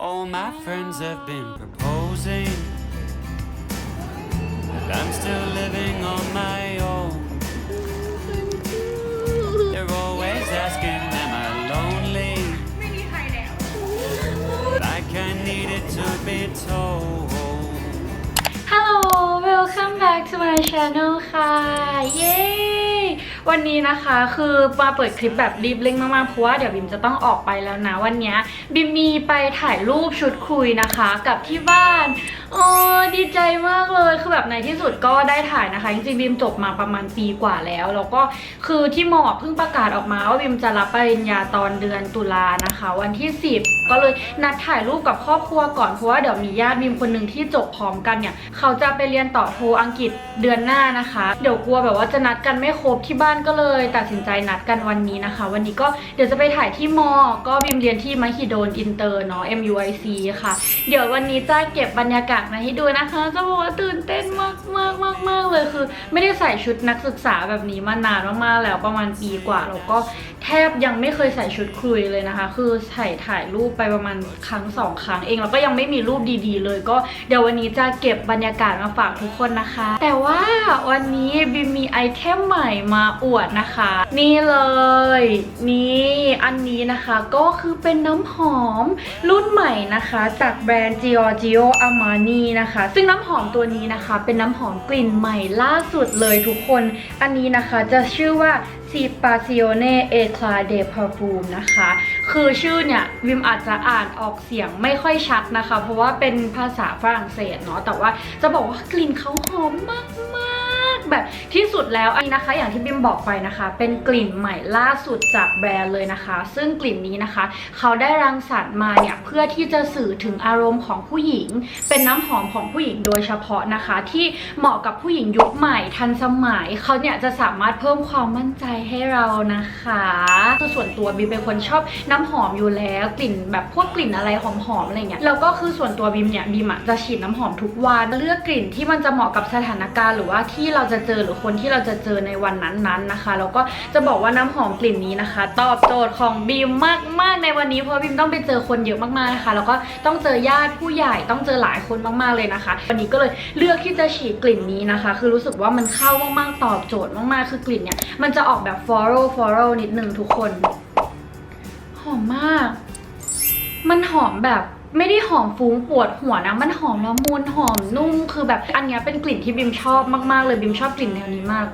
All my friends have been proposing, but I'm still living on my own. They're always asking, Am I lonely? Like I needed to be told. Hello, welcome back to my channel. Hi, yay! วันนี้นะคะคือมาเปิดคลิปแบบรีบเร่งมากๆเพราะว่าเดี๋ยวบิมจะต้องออกไปแล้วนะวันนี้บิมมีไปถ่ายรูปชุดคุยนะคะกับที่บ้านโอ้ดีใจมากเลยคือแบบในที่สุดก็ได้ถ่ายนะคะ จริงๆบิมจบมาประมาณปีกว่าแล้ว แล้วก็คือที่หมอเพิ่งประกาศออกมาว่าบิมจะรับปริญญาตอนเดือนตุลานะคะ วันที่ 10 ก็เลยนัดถ่ายรูปกับครอบครัวก่อนเพราะว่าเดี๋ยวมีญาติบิมคนหนึ่งที่จบพร้อมกันเนี่ย เขาจะไปเรียนต่อโทอังกฤษเดือนหน้านะคะ เดี๋ยวกลัวแบบว่าจะนัดกันไม่ครบที่บ้านก็เลยตัดสินใจนัดกันวันนี้นะคะ วันนี้ก็เดี๋ยวจะไปถ่ายที่มอ ก็บิมเรียนที่มหิดลอินเตอร์เนาะ MUIC ค่ะ เดี๋ยววันนี้จะเก็บบรรยากาศมาให้ดูนะคะจะบอกว่าตื่นเต้นมากมากมากมากเลยคือ ไม่ได้ใส่ชุดนักศึกษาแบบนี้มานานมากๆแล้วประมาณปีกว่าแล้วก็แทบยังไม่เคยใส่ชุดคุยเลยนะคะ คือใส่ถ่ายรูปไปประมาณครั้งสองครั้งเอง แล้วก็ยังไม่มีรูปดีๆเลย ก็เดี๋ยววันนี้จะเก็บบรรยากาศมาฝากทุกคนนะคะ แต่ว่าวันนี้บิมมีไอเทมใหม่มาอวดนะคะ นี่เลย นี่อันนี้นะคะก็คือเป็นน้ำหอมรุ่นใหม่นะคะ จากแบรนด์ Giorgio Armani นะคะ ซึ่งน้ำหอมตัวนี้นะคะ เป็นน้ำหอมกลิ่นใหม่ล่าสุดเลยทุกคน อันนี้นะคะจะชื่อว่า ซีปาซิโอเน่เอคลาเดพาฟูมนะคะ คือชื่อเนี่ยวิมอาจจะอ่านออกเสียงไม่ค่อยชัดนะคะ เพราะว่าเป็นภาษาฝรั่งเศสเนาะแต่ว่าจะบอกว่ากลิ่นเขาหอมมาก แบบที่สุดแล้วอันนี้นะคะ อย่างที่บิมบอกไปนะคะ เป็นกลิ่นใหม่ล่าสุดจากแบรนด์เลยนะคะ ซึ่งกลิ่นนี้นะคะ เขาได้รังสรรค์มาเนี่ยเพื่อที่จะสื่อถึงอารมณ์ของผู้หญิง เป็นน้ำหอมของผู้หญิงโดยเฉพาะนะคะ ที่เหมาะกับผู้หญิงยุคใหม่ทันสมัยเขาเนี่ยจะสามารถเพิ่มความมั่นใจให้เรานะคะคือส่วนตัวบิมเป็นคนชอบน้ำหอมอยู่แล้วกลิ่นแบบพวกกลิ่นอะไรหอมๆอะไรเงี้ยแล้วก็คือส่วนตัวบิมเนี่ยบิมอะจะฉีดน้ำหอมทุกวันเลือกกลิ่นที่มันจะเหมาะกับสถานการณ์หรือว่าที่เราจะเจอหรือคนที่เราจะเจอในวันนั้นๆนะคะ แล้วก็จะบอกว่าน้ำหอมกลิ่นนี้นะคะ ตอบโจทย์ของบิมมากๆในวันนี้เพราะบิมต้องไปเจอคนเยอะมากๆนะคะ แล้วก็ต้องเจอญาติผู้ใหญ่ต้องเจอหลายคนมากๆเลยนะคะ วันนี้ก็เลยเลือกที่จะฉีดกลิ่นนี้นะคะ คือรู้สึกว่ามันเข้ามากๆตอบโจทย์มากๆคือกลิ่นเนี่ยมันจะออกแบบ floral floral นิดนึงทุกคน หอมมาก มันหอมแบบ ไม่ได้หอมฟุ้งปวดหัวนะ มันหอมละมุนหอมนุ่ม คือแบบอันนี้เป็นกลิ่นที่บิมชอบมากๆเลยบิมชอบกลิ่นแนวนี้มาก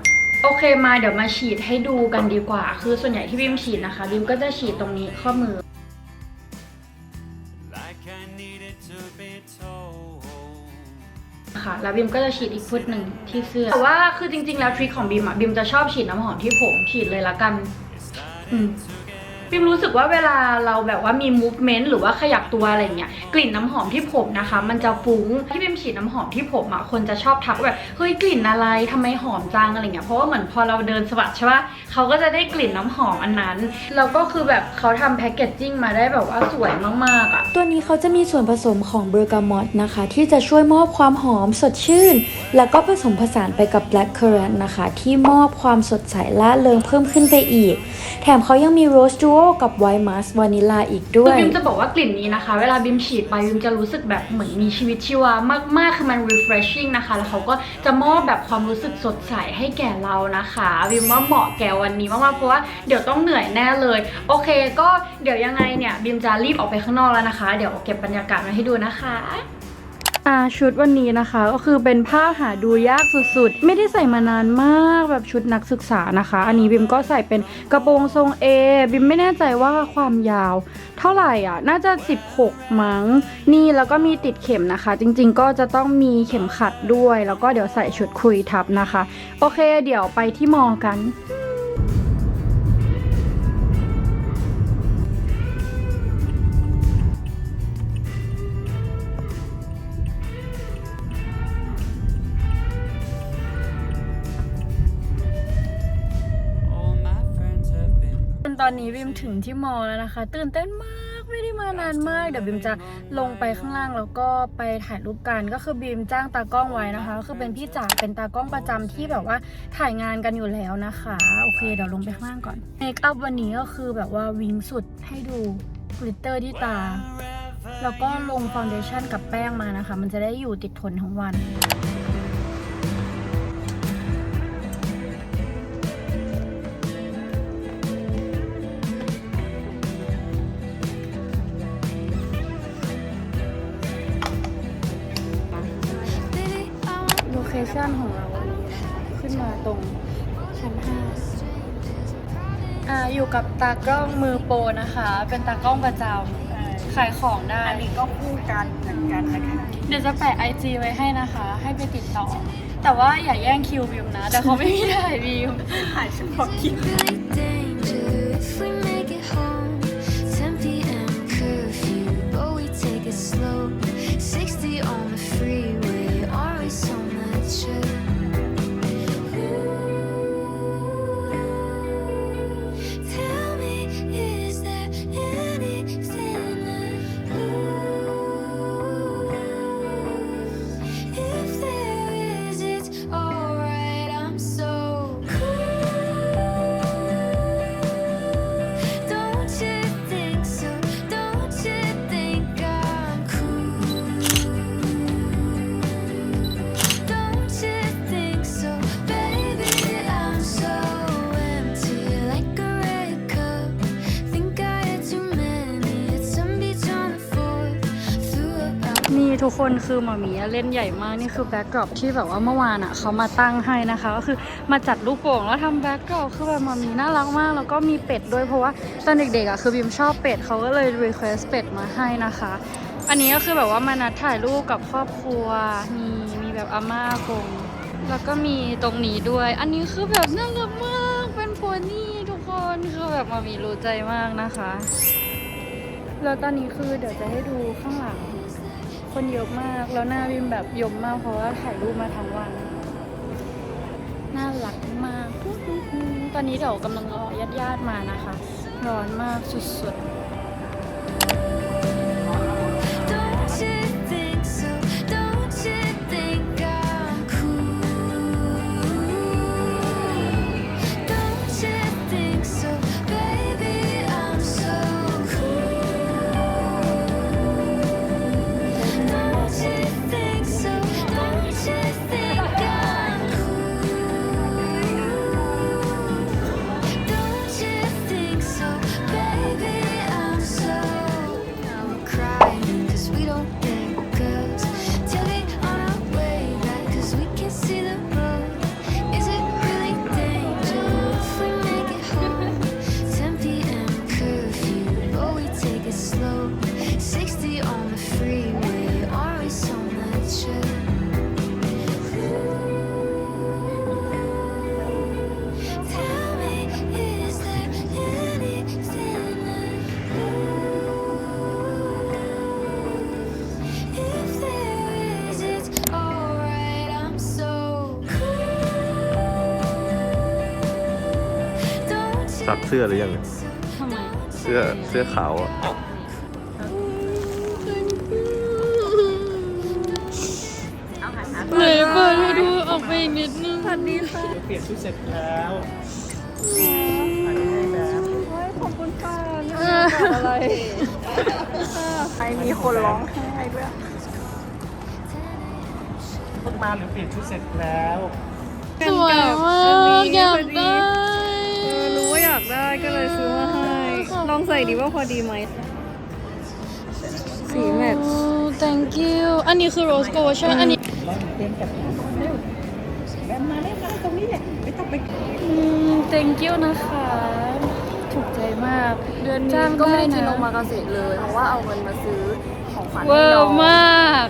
โอเคมาเดี๋ยวมาฉีดให้ดูกันดีกว่า คือส่วนใหญ่ที่บิมฉีดนะคะบิมก็จะฉีดตรงนี้ข้อมือ ค่ะ แล้วบิมก็จะฉีดอีกฟุตหนึ่งที่เสื้อ แต่ว่าคือจริง ๆ แล้วทริคของบิมอะบิมจะชอบฉีดน้ำหอมที่ผมฉีดเลยละกัน อืม บิมรู้สึกว่าเวลาเราแบบว่ามี movement หรือว่าขยับตัวอะไรเงี้ยกลิ่นน้ำหอมที่ผมนะคะ มันจะฟุ้งที่บิมฉีดน้ำหอมที่ผมอะคนจะชอบทักว่าแบบเฮ้ยกลิ่นอะไรทำไมหอมจังอะไรเงี้ยเพราะว่าเหมือนพอเราเดินสะบัดใช่ปะเขาก็จะได้กลิ่นน้ำหอมอันนั้นแล้วก็คือแบบเขาทำแพคเกจจิ้งมาได้แบบว่าสวยมากๆอะตัวนี้เขาจะมีส่วนผสมของเบอร์กามอตนะคะ ที่จะช่วยมอบความหอมสดชื่น แล้วก็ผสมผสานไปกับ Black Currant นะคะ ที่มอบความสดใสล่าเริงเพิ่มขึ้นไปอีก แถมเขายังมี Rose Duo กับ White Musk Vanilla อีกด้คืวอยบิมจะบอกว่ากลิ่นนี้นะคะ เวลาบิมฉีดไปบิมจะรู้สึกแบบเหมือนมีชีวิตชีวามากๆ คือมัน refreshing นะคะ แล้วเขาก็จะมอบแบบความรู้สึกสดใสให้แก่เรานะคะบิมว่าเหมาะแก่วันนี้มากๆ เพราะว่าเดี๋ยวต้องเหนื่อยแน่เลย โอเค ก็เดี๋ยวยังไงเนี่ยบิมจะรีบออกไปข้างนอกแล้วนะคะ เดี๋ยวเก็บบรรยากาศมาให้ดูนะคะ อ่าชุดวันนี้นะคะก็คือเป็นผ้าหาดูยากสุดๆ ไม่ได้ใส่มานานมากแบบชุดนักศึกษานะคะ อันนี้บิมก็ใส่เป็นกระโปรงทรง A บิมไม่แน่ใจว่าความยาว เท่าไหร่อะ น่าจะ 16 มั้ง นี่แล้วก็มีติดเข็มนะคะ จริงๆก็จะต้องมีเข็มขัดด้วย แล้วก็เดี๋ยวใส่ชุดคุยทับนะคะ โอเค เดี๋ยวไปที่มอกัน อนนี้บิมถึงที่มอแล้วนะคะ ตื่นเต้นมากไม่ได้มานานมาก เดี๋ยวบิมจะลงไปข้างล่างแล้วก็ไปถ่ายรูปกันก็คือบิมจ้างตากล้องไว้นะคะก็คือเป็นพี่จ๋าเป็นตากล้องประจำที่แบบว่าถ่ายงานกันอยู่แล้วนะคะโอเคเดี๋ยวลงไปข้างล่างก่อนเมคอัพวันนี้ก็คือแบบว่าวิงสุดให้ดูกลิตเตอร์ที่ตา แล้วก็ลงฟาวเดชั่นกับแป้งมานะคะ มันจะได้อยู่ติดทนทั้งวัน อ่าอยู่กับตากล้องมือโปรนะคะ เป็นตากล้องประจำขายของได้ อันนี้ก็คู่กันเหมือนกันนะคะเดี๋ยวจะแปะไอจีไว้ให้นะคะ ให้ไปติดต่อ แต่ว่าอย่าแย่งคิววิวนะ แต่เขาไม่มีถ่ายวิวถ่ายเฉพาะคิว ทุกคนคือหมามีเล่นใหญ่มากนี่คือแบ็กดรอปที่แบบว่าเมื่อวานอะเขามาตั้งให้นะคะก็คือมาจัดลูกโป่งแล้วทำแบ็กดรอปคือแบบหมามีน่ารักมาก แล้วก็มีเป็ดด้วยเพราะว่าตอนเด็กๆอะคือบิมชอบเป็ดเขาก็เลยรีเควสเป็ดมาให้นะคะ อันนี้ก็คือแบบว่ามานัดถ่ายรูปกับครอบครัวมีมีแบบอาม่ากงแล้วก็มีตรงนี้ด้วย อันนี้คือแบบน่ารักมากเป็นโพนี่ทุกคนคือแบบหมามีรู้ใจมากนะคะแล้วตอนนี้คือเดี๋ยวจะให้ดูข้างหลัง คนเยอะมาก แล้วหน้าวิมแบบยมมากเพราะว่าถ่ายรูปมาทั้งวัน น่ารักมาก ตอนนี้เดี๋ยวกำลังรอญาติๆมานะคะ ร้อนมากสุดๆ สื้อหรือยัง think so? ๆทำไมเสื้อเสื้อขาวอะไหนเปิดให้ดูออกไปอีกนิดนึงเปลี่ยนชุดเสร็จแล้วอันนี้ให้แบบอะไรใครมีคนร้องไห้ด้วยเพิ่งมาหรือเปลี่ยนชุดเสร็จแล้ว สวยมากอยากได้รู้ว่าอยาก ได้ก็เลยซื้อมาให้ ลองใส่ดีว่าพอดีไหม สีแมทโอ้ thank you อันนี้คือ rose gold ใช่ไหมอันนี้อืม thank you นะคะ ถูกใจมาก เดือนนี้จ้างก็ไม่ได้กินนะโอมากาเสะเลย เพราะว่าเอาเงินมาซื้อของขวัญเวให้อน้องร์มาก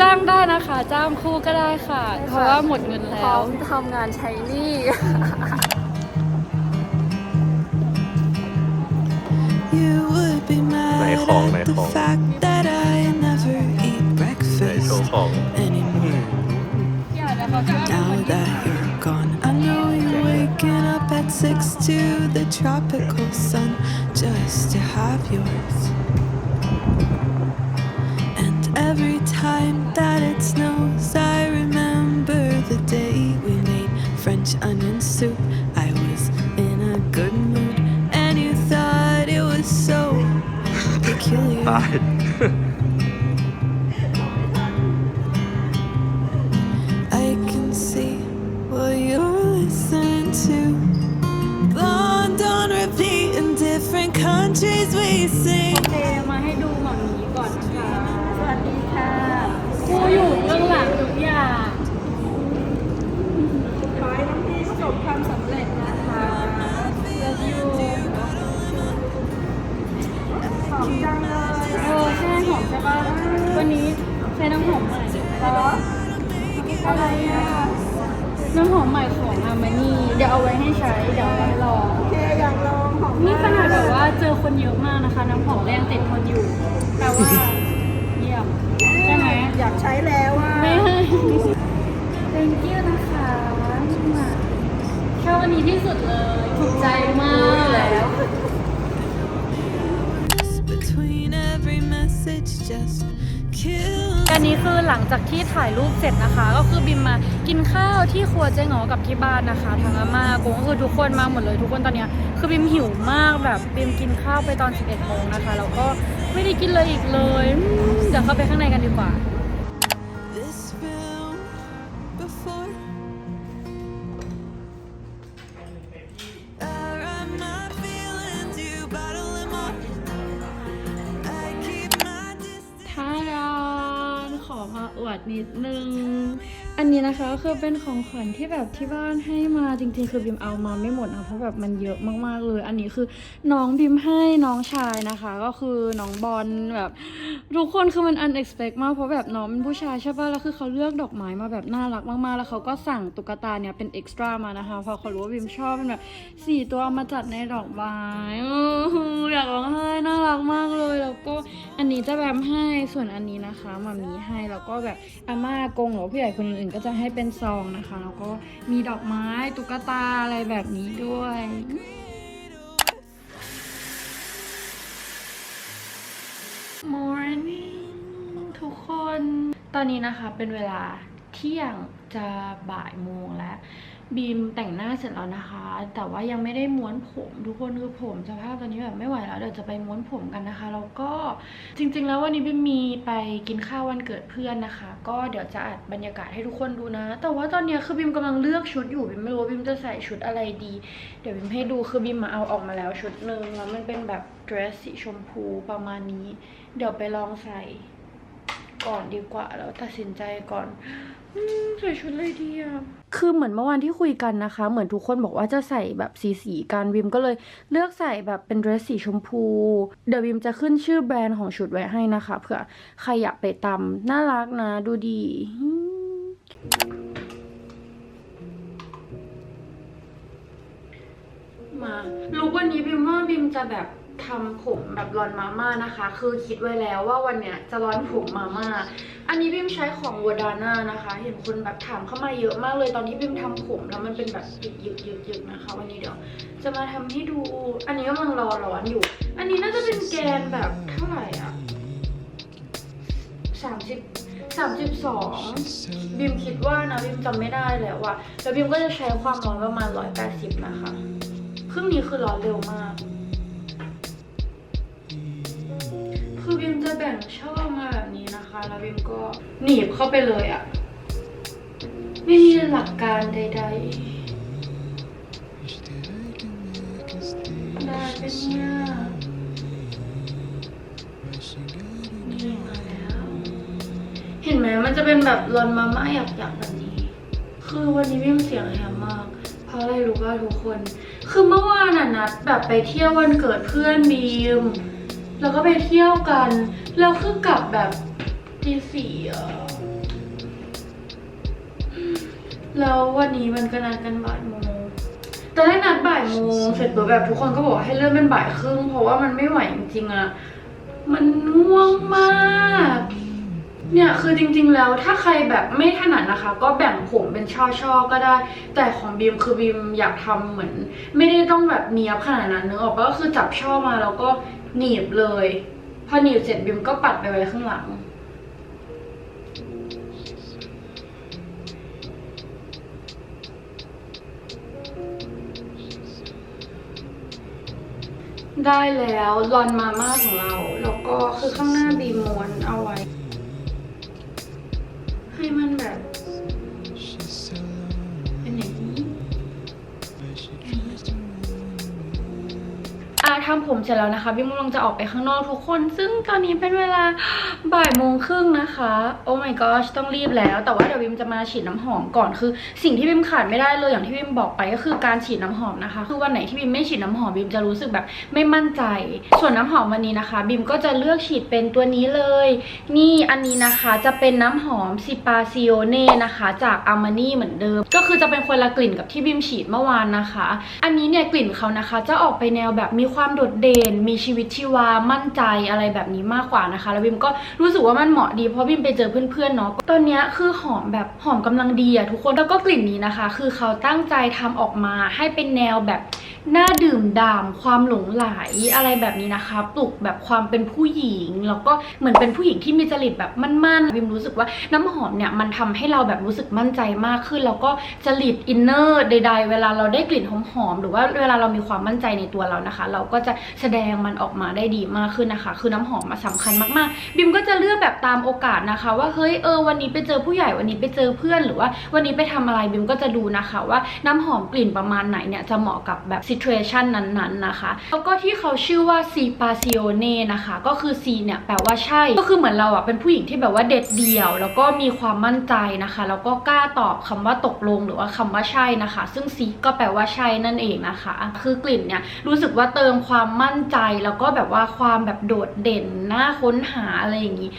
จ้างได้นะคะ จ้างคู่ก็ได้ค่ะ เพราะว่าหมดเงินพแล้ร้อว มทำงานใช้หนี่ You would be mad Này khòn, này at the khòn. fact that I never eat ไหน breakfast โชว์ของ anymore. Now that you're gone, I know you're waking up at six to the tropical sun just to have yours. And every time that it snows, I remember the day we made French onion soup. ตาย อะไรอะน้ำหอมใหม่ของอามานี่เดี๋ยวเอาไว้ให้ใช้ เดี๋ยวเอาไว้ลองโอเคอยากลองของนี่ขนาดแบบว่าเจอคนเยอะมากนะคะ น้ำหอมก็ยังติดคนอยู่ แต่ว่า เยี่ยม ใช่ไหมอยากใช้แล้วอะไม่ให้ thank you นะคะชอบวันนี้ที่สุดเลย ถูกใจมาก it's just kill. อันนี้คือหลังจากที่ถ่ายรูปเสร็จนะคะ ก็คือบิมมากินข้าวที่ครัวเจ๊งอกับที่บ้านนะคะทางอาม่ากงก็คือทุกคนมาหมดเลยทุกคนตอนเนี้ยคือบิมหิวมากแบบบิมกินข้าวไปตอน 11โมงนะคะแล้วก็ไม่ได้กินเลยอีกเลยอืมเดี๋ยวเข้าไปข้างในกันดีกว่า นิดนึง อันนี้นะคะก็คือเป็นของขวัญที่แบบที่บ้านให้มาจริงๆ คือบิมเอามาไม่หมดนะเพราะแบบมันเยอะมากๆเลย อันนี้คือน้องบิมให้น้องชายนะคะ ก็คือน้องบอลแบบทุกคนคือมัน unexpected มากเพราะแบบน้องเป็นผู้ชายใช่ป่ะแล้วคือเขาเลือกดอกไม้มาแบบน่ารักมากๆ แล้วเขาก็สั่งตุ๊กตาเนี่ยเป็น extra มานะคะเพราะเขารู้ว่าบิมชอบเป็นแบบสี่ตัวเอามาจัดในดอกไม้ออยากร้องไห้น่ารักมากเลยแล้วก็อันนี้จะแบบให้ส่วนอันนี้นะคะมามีให้แล้วก็แบบอาม่ากงหรือผู้ใหญ่คนอื่นๆก็จะให้เป็นซองนะคะ แล้วก็มีดอกไม้ตุ๊กตาอะไรแบบนี้ด้วยมอร์นิ่งทุกคน ตอนนี้นะคะเป็นเวลาเที่ยงจะบ่ายโมงแล้ว บีมแต่งหน้าเสร็จแล้วนะคะ แต่ว่ายังไม่ได้ม้วนผมทุกคนคือผมสภาพตอนนี้แบบไม่ไหวแล้วเดี๋ยวจะไปม้วนผมกันนะคะแล้วก็จริง ๆ แล้ววันนี้บีมมีไปกินข้าววันเกิดเพื่อนนะคะ ก็เดี๋ยวจะอัดบรรยากาศให้ทุกคนดูนะ แต่ว่าตอนเนี้ยคือบีมกำลังเลือกชุดอยู่บีมไม่รู้ว่าบีมจะใส่ชุดอะไรดี เดี๋ยวบีมให้ดูคือบีมมาเอาออกมาแล้วชุดหนึ่งแล้วมันเป็นแบบเดรสสีชมพูประมาณนี้ เดี๋ยวไปลองใส่ก่อนดีกว่าแล้วตัดสินใจก่อนอใส่ชุดอะไรดีอะ คือเหมือนเมื่อวานที่คุยกันนะคะ เหมือนทุกคนบอกว่าจะใส่แบบสีสีกันวิมก็เลยเลือกใส่แบบเป็นเดรสสีชมพู เดี๋ยววิมจะขึ้นชื่อแบรนด์ของชุดไว้ให้นะคะเผื่อใครอยากไปตำน่ารักนะดูดีมมาลุกวันนี้บิมว่าบิมจะแบบ ทำผมแบบรอนมาม่านะคะ คือคิดไว้แล้วว่าวันเนี้ยจะรอนผมมาม่า อันนี้บิมใช้ของวดาน่านะคะ เห็นคนแบบถามเข้ามาเยอะมากเลยตอนที่บิมทำผมแล้วมันเป็นแบบหยึกหยึกหยึกหยึกนะคะ วันนี้เดี๋ยวจะมาทำให้ดู อันนี้กำลังรอร้อนอยู่ อันนี้น่าจะเป็นแกนแบบเท่าไหร่อะสามสิบสามสิบสองบิมคิดว่านะบิมจำไม่ได้แล้วอะแล้วบิมก็จะใช้ความร้อนประมาณร้อยแปดสิบนะคะ ครื่งนี้คือร้อนเร็วมาก คือบิมจะแบ่งช่องมาแบบนี้นะคะ แล้วบิมก็หนีบเข้าไปเลยอะไม่มีหลักการใดๆได้เป็นเนี่ยนี่มาแล้ว เห็นไหมมันจะเป็นแบบรอนมาม่าหยักๆแบบนี้ คือวันนี้บิมเสียงแหบมาก เพราะอะไรรู้ป่ะทุกคน คือเมื่อวานน่ะนัดแบบไปเที่ยววันเกิดเพื่อนบีม แล้วก็ไปเที่ยวกัน แล้วคือกลับแบบตีสี่อะแล้ววันนี้มันก็นัดกันบ่ายโมงตอนแรกนัดบ่ายโมงเสร็จปุ๊บแบบทุกคนก็บอกให้เลื่อนเป็นบ่ายครึ่งเพราะว่ามันไม่ไหวจริงๆอะมันง่วงมากเนี่ยคือจริงๆแล้วถ้าใครแบบไม่ถนัดนะคะ ก็แบ่งผมเป็นช่อๆก็ได้ แต่ของบีมคือบีมอยากทำเหมือน ไม่ได้ต้องแบบเนียบขนาดนั้นนึกออกปะก็คือจับช่อมาแล้วก็ หนีบเลย พอหนีบเสร็จบีมก็ปัดไปไว้ข้างหลัง ได้แล้วรอนมาม่าของเรา แล้วก็คือข้างหน้าบีมวนเอาไว้ ให้มันแบบ เป็นอย่างนี้าผมเสร็จแล้วนะคะบิมกำลังจะออกไปข้างนอกทุกคน ซึ่งตอนนี้เป็นเวลาบ่ายโมงครึ่งนะคะ โอ้ my gosh ต้องรีบแล้ว แต่ว่าเดี๋ยวบิมจะมาฉีดน้ำหอมก่อนคือ สิ่งที่บิมขาดไม่ได้เลยอย่างที่บิมบอกไปก็คือการฉีดน้ำหอมนะคะ คือวันไหนที่บิมไม่ฉีดน้ำหอมบิมจะรู้สึกแบบไม่มั่นใจ ส่วนน้ำหอมวันนี้นะคะ บิมก็จะเลือกฉีดเป็นตัวนี้เลย นี่อันนี้นะคะจะเป็นน้ำหอมซิปาซิโอเน่นะคะจากอามานี่เหมือนเดิม ก็คือจะเป็นคนละกลิ่นกับที่บิมฉีดเมื่อวานนะคะ อันนี้เนี่ยกลิ่นเขานะคะ จะออกไปแนวแบบมีความโดดเด่น มีชีวิตชีวา มั่นใจอะไรแบบนี้มากกว่านะคะ แล้วบิมก็รู้สึกว่ามันเหมาะดีเพราะบิมไปเจอเพื่อนๆเนาะ ตอนนี้คือหอมแบบหอมกำลังดีอะทุกคน แล้วก็กลิ่นนี้นะคะ คือเขาตั้งใจทำออกมาให้เป็นแนวแบบน่าดื่มด่ามความหลงไหลอะไรแบบนี้นะคะ ปลุกแบบความเป็นผู้หญิง แล้วก็เหมือนเป็นผู้หญิงที่มีจริตแบบมั่นๆวิมรู้สึกว่าน้ำหอมเนี่ยมันทำให้เราแบบรู้สึกมั่นใจมากขึ้น แล้วก็จริตอินเนอร์ใด ๆ เวลาเราได้กลิ่นหอมๆหรือว่าเวลาเรามีความมั่นใจในตัวเรานะคะ เราก็จะแสดงมันออกมาได้ดีมากขึ้นนะคะ คือน้ำหอมมาสำคัญมากๆ บิมก็จะเลือกแบบตามโอกาสนะคะ ว่าเฮ้ยเออวันนี้ไปเจอผู้ใหญ่วันนี้ไปเจอเพื่อนหรือว่าวันนี้ไปทำอะไรบิมก็จะดูนะคะ ว่าน้ำหอมกลิ่นประมาณไหนเนี่ยจะเหมาะกับแบบ situation นั้นๆนะคะ แล้วก็ที่เขาชื่อว่า C p a s i o n e นะคะ ก็คือ C เนี่ยแปลว่าใช่ ก็คือเหมือนเราอะเป็นผู้หญิงที่แบบว่าเด็ดเดี่ยว แล้วก็มีความมั่นใจนะคะ แล้วก็กล้าตอบคำว่าตกลงหรือว่าคำว่าใช่นะคะ ซึ่ง C ก็แปลว่าใช่นั่นเองนะคะ คือกลิ่นเนี่ยรู้สึกว่าเติมความมั่นใจ แล้วก็แบบว่าความแบบโดดเด่นน่าค้นหาอะไรอย่างนี้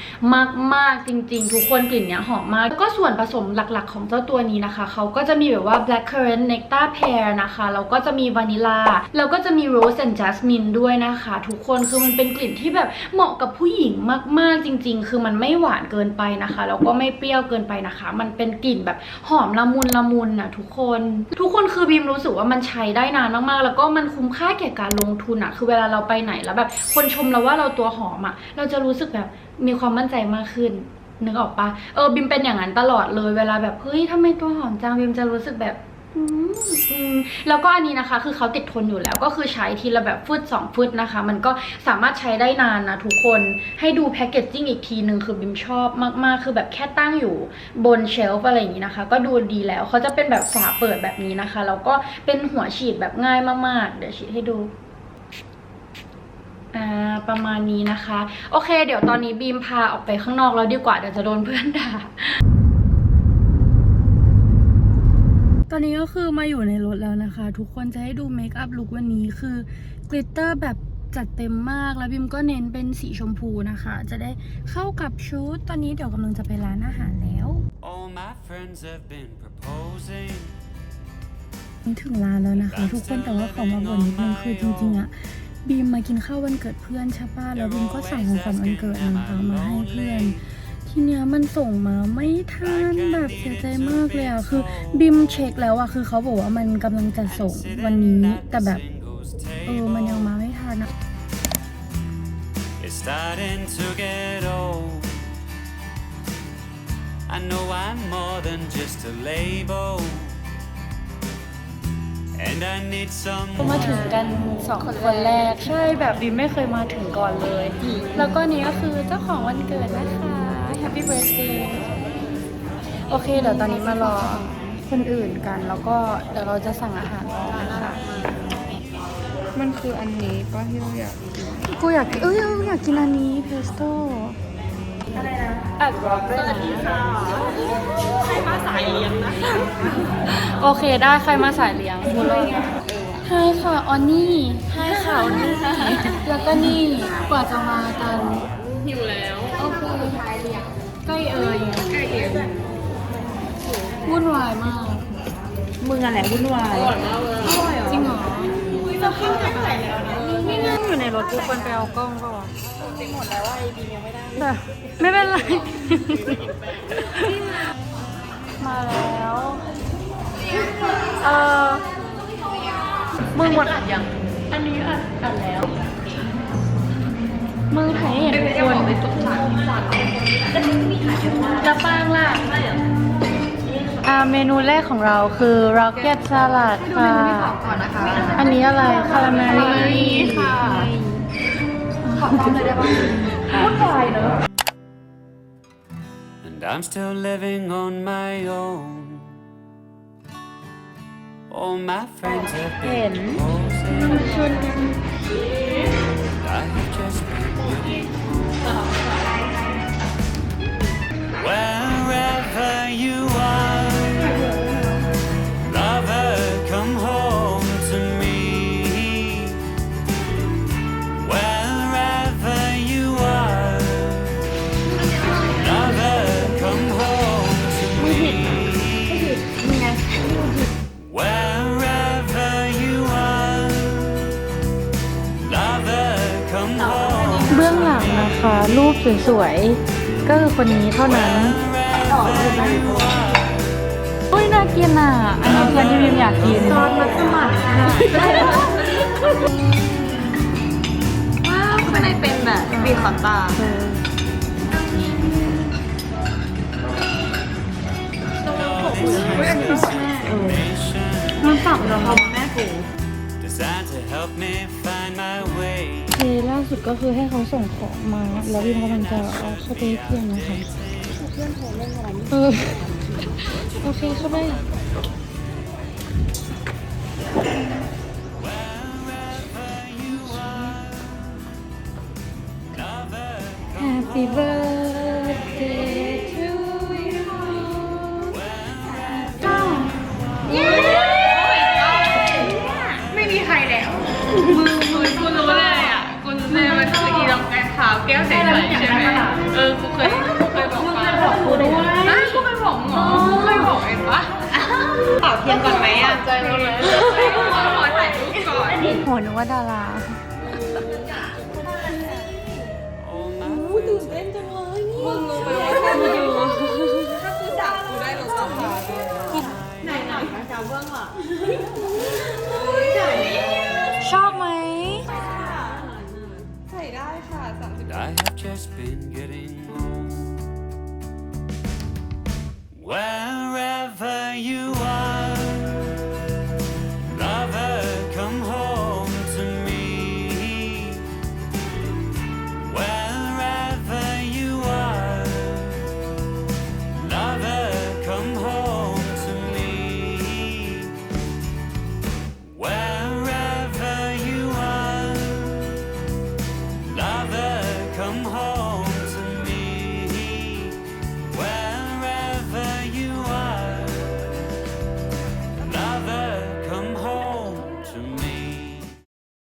มากๆจริง ๆ ทุกคนกลิ่นเนี้ยหอมมาก แล้วก็ส่วนผสมหลักๆ ของเจ้าตัวนี้นะคะ เขาก็จะมีแบบว่า black currant nectar pear นะคะแล้วก็จะมีวานิลา แล้วก็จะมี rose and jasmine ด้วยนะคะ ทุกคนคือมันเป็นกลิ่นที่แบบเหมาะกับผู้หญิงมากๆจริง ๆ คือมันไม่หวานเกินไปนะคะแล้วก็ไม่เปรี้ยวเกินไปนะคะ มันเป็นกลิ่นแบบหอมละมุนละมุนนะทุกคน ทุกคนคือบีมรู้สึกว่ามันใช้ได้นานมากๆ แล้วก็มันคุ้มค่าแก่การลงทุนอะคือเวลาเราไปไหนแล้วแบบคนชมเราว่าเราตัวหอมอะเราจะรู้สึกแบบมีความมั่นใจมากขึ้นนึกออกปะเออบิมเป็นอย่างนั้นตลอดเลยเวลาแบบเฮ้ยทำไมตัวหอมจังบิมจะรู้สึกแบบ แล้วก็อันนี้นะคะ คือเขาติดทนอยู่แล้วก็คือใช้ทีละแบบฟืดสองฟืดนะคะ มันก็สามารถใช้ได้นานนะทุกคนให้ดูแพคเกจจิ้งอีกทีหนึ่งคือบิมชอบมากๆ คือแบบแค่ตั้งอยู่บนเชลฟ์อะไรอย่างนี้นะคะ ก็ดูดีแล้วเขาจะเป็นแบบฝาเปิดแบบนี้นะคะ แล้วก็เป็นหัวฉีดแบบง่ายมากๆ เดี๋ยวฉีดให้ดูประมาณนี้นะคะ โอเค เดี๋ยวตอนนี้บีมพาออกไปข้างนอกแล้วดีกว่าเดี๋ยวจะโดนเพื่อนด่า ตอนนี้ก็คือมาอยู่ในรถแล้วนะคะ ทุกคนจะให้ดูเมคอัพลุควันนี้คือกลิตเตอร์แบบจัดเต็มมากแล้วบิมก็เน้นเป็นสีชมพูนะคะ จะได้เข้ากับชุด ตอนนี้เดี๋ยวกำลังจะไปร้านอาหารแล้ว All my friends have been proposing. นี่ถึงร้านแล้วนะคะ ทุกคนแต่ว่าขอมาบ่นนิดนึงคือจริงๆอะบีมมากินข้าววันเกิดเพื่อนใช่ปะแล้วบีมก็สั่งของขวัญวันเกิดนะคะมาให้เพื่อน ทีเนี้ยมันส่งมาไม่ทันแบบเสียใจมากเลยอะคือบิมเช็คแล้วอะคือเขาบอกว่ามันกำลังจะส่งวันนี้ แต่แบบ Singles เออมันยังมาไม่ทันอะ It's starting to get old. I know I'm more than just a label. And I need มา someone ถึงกันสองคนแรก ใช่แบบบิมไม่เคยมาถึงก่อนเลย แล้วก็นี้ก็คือเจ้าของวันเกิดนะคะ Happy Birthday โอเค เดี๋ยวตอนนี้มารอคนอื่นกัน แล้วก็เดี๋ยวเราจะสั่งอาหารนะคะมันคืออันนี้ป้าที่เราอยากกินกูอยากเอ้ยเอ้ยอยากกินอันนี้เพสโต้อะไรนะอัดร็อกสวัสดีค่ะใครมาสายเลี้ยงนะ โอเคได้ใครมาสายเลี้ยงบุเลยใช่ค่ะออนนี่ใช่ค่ะออนนี่แล้วก็นี่กว่าจะมากันหิวแล้วโอเค ใกล้เอ่ยใกล้เอ่วุ่นวายมาก มึงอะไรวุ่นวายจริงเหรอจะขึ้นจากไหนแล้วนะนี่นั่งอยู่ในรถกูควรไปเอากล้องก็วะจริงหมดแล้วว่าไอบียังไม่ได้ไม่เป็นไร มาแล้ว เออมึงหมดอัดยัง อันนี้อัดอัดแล้ว มึงถ่ายให้เห็นทุกคนจะปังล่ะอ่าเมนูแรกของเราคือ Rocket Salad ค่ะอันนี้อะไรคาราเมลลี่ค่ะขอพร้อมเลยได้ปะพูดไปเนอะ And I'm still living on my own. All my friends have been proposing. I have just been getting Wherever you นะคะ รูปสวยๆ ก็คือคนนี้เท่านั้นโอ้ยน่ากินอะ อันนี้เพื่อนที่พิมอยากกินซอสมัสมั่นค่ะว้าวข้างในเป็นแบบบีขอนตามันสับแล้วค่ะแม่ถู Designed to help me find my way. เคล่าสุดก็คือให้เขาส่งของมา แล้วพี่เขามันจะเอาเข้าไปเที่ยงนะคะเพื่อนโทรเล่นอะไรเออโอเคเข้าไป Happy birthday มันคืออีรองแกงขาวแก้วใสๆใช่ไหมเออกูเคยกูเคยบอกมาบอกกูด้วยอ้าวกูเคยบอกหรอกูเคยบอกเองปะเป่าเทียนก่อนไหมอะใจเราเลยขอขอถ่ายรูปก่อนโหนึกว่าดาราชอบไหม I have just been getting home. Wherever you